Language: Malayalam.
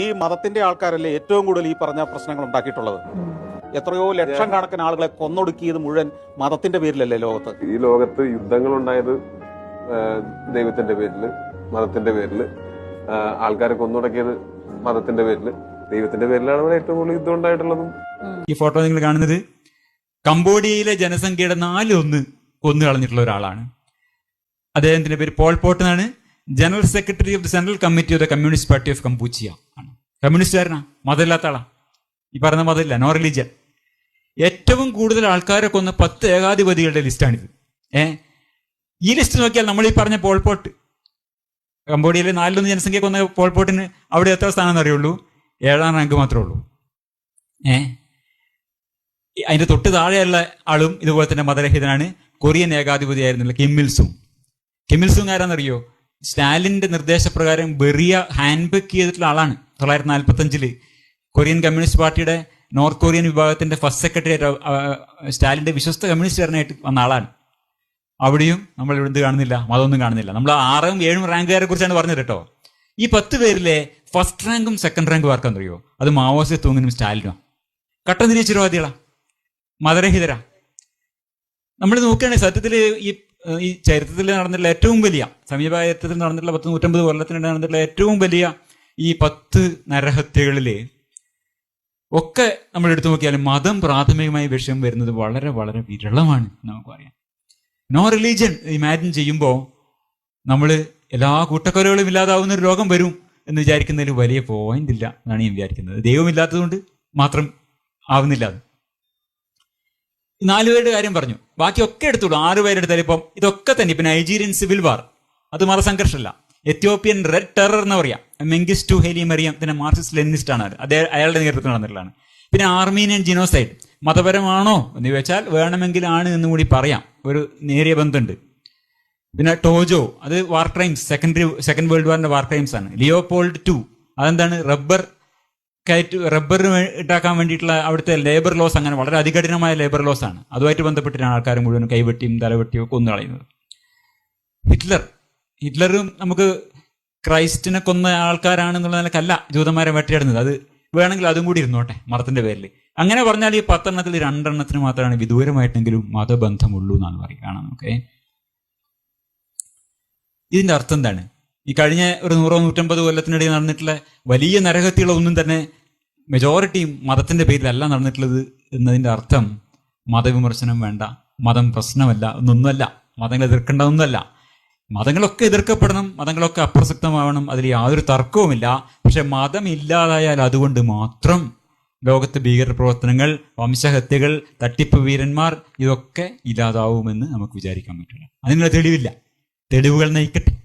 ഈ മതത്തിന്റെ ആൾക്കാരല്ലേ ഏറ്റവും കൂടുതൽ ഈ പറഞ്ഞ പ്രശ്നങ്ങൾ ഉണ്ടാക്കിയിട്ടുള്ളത്? എത്രയോ ലക്ഷം കണക്കിന് ആളുകളെ കൊന്നൊടുക്കിയത് മുഴുവൻ മതത്തിന്റെ പേരിലല്ലേ ലോകത്ത്? ഈ ലോകത്ത് യുദ്ധങ്ങൾ ഉണ്ടായത് ദൈവത്തിന്റെ പേരിൽ മതത്തിന്റെ പേരിൽ ആൾക്കാരെ കൊന്നുടക്കിയത് മതത്തിന്റെ പേരിൽ ദൈവത്തിന്റെ പേരിലാണ് ഇവിടെ ഏറ്റവും കൂടുതൽ യുദ്ധം ഉണ്ടായിട്ടുള്ളതും. ഈ ഫോട്ടോ നിങ്ങൾ കാണുന്നത് കംബോഡിയയിലെ ജനസംഖ്യയുടെ നാലൊന്ന് കൊന്നു കളഞ്ഞിട്ടുള്ള ഒരാളാണ്. അദ്ദേഹത്തിന്റെ പേര് പോൾ പോട്ട് എന്നാണ് general secretary of the central committee of the communist party of Kampuchea ആണ് കമ്മ്യൂണിസ്റ്റുകാരനാ മതമില്ലാത്ത ആളാ ഈ പറഞ്ഞ മതമില്ല നോ റിലീജിയൻ ഏറ്റവും കൂടുതൽ ആൾക്കാരെ കൊന്ന പത്ത് ഏകാധിപതികളുടെ ലിസ്റ്റാണിത്. ഏ? ഈ ലിസ്റ്റ് നോക്കിയാൽ നമ്മൾ ഈ പറഞ്ഞ പോൾപോട്ട് കംബോഡിയയിലെ നാലിലൊന്ന് ജനസംഖ്യ കൊന്ന പോൾപോട്ടിന് അവിടെ എത്ര സ്ഥാനം അറിയുള്ളൂ ഏഴാം റാങ്ക് മാത്രമേ ഉള്ളൂ. ഏ? അതിന്റെ തൊട്ട് താഴെയുള്ള ആളും ഇതുപോലെ തന്നെ മതരഹിതനാണ്. കൊറിയൻ ഏകാധിപതിയായിരുന്നില്ല കിമ്മിൽസും കിമ്മിൽസും ആരാന്നറിയോ? സ്റ്റാലിന്റെ നിർദ്ദേശപ്രകാരം ബെറിയ ഹാൻഡ് ബെക്ക് ചെയ്തിട്ടുള്ള ആളാണ്. തൊള്ളായിരത്തി നാൽപ്പത്തഞ്ചിൽ കൊറിയൻ കമ്മ്യൂണിസ്റ്റ് പാർട്ടിയുടെ നോർത്ത് കൊറിയൻ വിഭാഗത്തിന്റെ ഫസ്റ്റ് സെക്രട്ടറി സ്റ്റാലിന്റെ വിശ്വസ്ത കമ്മ്യൂണിസ്റ്റുകാരനായിട്ട് വന്ന ആളാണ്. അവിടെയും നമ്മൾ എന്ത് കാണുന്നില്ല മതമൊന്നും കാണുന്നില്ല. നമ്മൾ ആറും ഏഴും റാങ്കുകാരെ കുറിച്ചാണ് പറഞ്ഞത് കേട്ടോ. ഈ പത്ത് പേരിലെ ഫസ്റ്റ് റാങ്കും സെക്കൻഡ് റാങ്കും ആർക്കാന്നറിയോ അത് മാവോസി തൂങ്ങിനും സ്റ്റാലിനും കട്ടൻ തിരിച്ചിരുവാദികളാ മതരഹിതരാ. നമ്മൾ നോക്കുകയാണെങ്കിൽ സത്യത്തിൽ ഈ ഈ ചരിത്രത്തിൽ നടന്നിട്ടുള്ള ഏറ്റവും വലിയ സമീപ ചരിത്രത്തിൽ നടന്നിട്ടുള്ള പത്ത് നൂറ്റമ്പത് കൊല്ലത്തിനിടെ നടന്നിട്ടുള്ള ഏറ്റവും വലിയ ഈ പത്ത് നരഹത്യകളിലെ ഒക്കെ നമ്മൾ എടുത്തു നോക്കിയാലും മതം പ്രാഥമികമായി വിഷയം വരുന്നത് വളരെ വളരെ വിരളമാണ് എന്ന് നമുക്ക് പറയാം. നോ റിലീജിയൻ ഇമാജിൻ ചെയ്യുമ്പോൾ നമ്മൾ എല്ലാ കൂട്ടക്കൊലകളും ഇല്ലാതാവുന്ന ഒരു രോഗം വരും എന്ന് വിചാരിക്കുന്നതിൽ വലിയ പോയിന്റ് ഇല്ല എന്നാണ് ഞാൻ വിചാരിക്കുന്നത്. ദൈവമില്ലാത്തതുകൊണ്ട് മാത്രം ആവുന്നില്ല അത്. നാലുപേരുടെ നാല് കാര്യം പറഞ്ഞു. ബാക്കിയൊക്കെ എടുത്തോളൂ ആറ് പേരെടുത്താൽ ഇപ്പം ഇതൊക്കെ തന്നെ. ഇപ്പൊ നൈജീരിയൻ സിവിൽ വാർ അത് മതസംഘർഷമല്ല. എത്യോപ്യൻ റെഡ് ടെറർ എന്ന് പറയാം. Mengistu Haile Mariam. പിന്നെ മാർക്സിസ്റ്റ് ലെനിസ്റ്റ് ആണ്. അദ്ദേഹം അയാളുടെ നേതൃത്വം നടന്നിട്ടുള്ളതാണ്. പിന്നെ ആർമീനിയൻ ജിനോസൈഡ്. മതപരമാണോ എന്ന് ചോദിച്ചാൽ വേണമെങ്കിൽ ആണ് എന്ന് കൂടി പറയാം. ഒരു നേരിയ ബന്ധമുണ്ട് പിന്നെ ടോജോ. അത് war crimes secondary second world വാറിന്റെ war crimes ആണ്. ലിയോപോൾഡ് ടു അതെന്താണ്? റബ്ബർ കയറ്റ് റബ്ബർ ഉണ്ടാക്കാൻ വേണ്ടിയിട്ടുള്ള അവിടുത്തെ ലേബർ ലോസ് അങ്ങനെ വളരെ അതികഠിനമായ ലേബർ ലോസ് ആണ്. അതുമായിട്ട് ബന്ധപ്പെട്ടിട്ടാണ് ആൾക്കാർ മുഴുവൻ കൈവെട്ടിയും തലവെട്ടിയും ഒക്കെ കൊന്നു കളയുന്നത് ഹിറ്റ്ലർ. ഹിറ്റ്ലറും നമുക്ക് ക്രൈസ്റ്റിനെ കൊന്ന ആൾക്കാരാണെന്നുള്ള നിലക്കല്ല ജൂതന്മാരെ വെട്ടിയിടുന്നത്. അത് വേണമെങ്കിൽ അതും കൂടി ഇരുന്നോട്ടെ മതത്തിന്റെ പേരിൽ അങ്ങനെ പറഞ്ഞാൽ ഈ പത്തെണ്ണത്തിൽ രണ്ടെണ്ണത്തിന് മാത്രമാണ് വിദൂരമായിട്ടെങ്കിലും മതബന്ധമുള്ളൂ എന്നാണ് പറയുകയാണ് നമുക്ക്. ഇതിന്റെ അർത്ഥം എന്താണ്? ഈ കഴിഞ്ഞ ഒരു നൂറോ നൂറ്റമ്പത് കൊല്ലത്തിനിടയിൽ നടന്നിട്ടുള്ള വലിയ നരഹത്യകളൊന്നും തന്നെ മെജോറിറ്റിയും മതത്തിന്റെ പേരിലല്ല നടന്നിട്ടുള്ളത് എന്നതിന്റെ അർത്ഥം മതവിമർശനം വേണ്ട മതം പ്രശ്നമല്ല എന്നൊന്നുമല്ല. മതങ്ങൾ എതിർക്കേണ്ടതൊന്നുമല്ല മതങ്ങളൊക്കെ എതിർക്കപ്പെടണം മതങ്ങളൊക്കെ അപ്രസക്തമാവണം അതിൽ യാതൊരു തർക്കവുമില്ല. പക്ഷെ മതം ഇല്ലാതായാൽ അതുകൊണ്ട് മാത്രം ലോകത്ത് ഭീകരപ്രവർത്തനങ്ങൾ വംശഹത്യകൾ തട്ടിപ്പ് വീരന്മാർ ഇതൊക്കെ ഇല്ലാതാവുമെന്ന് നമുക്ക് വിചാരിക്കാൻ പറ്റില്ല. അതിനുള്ള തെളിവില്ല. തെളിവുകൾ നയിക്കട്ടെ.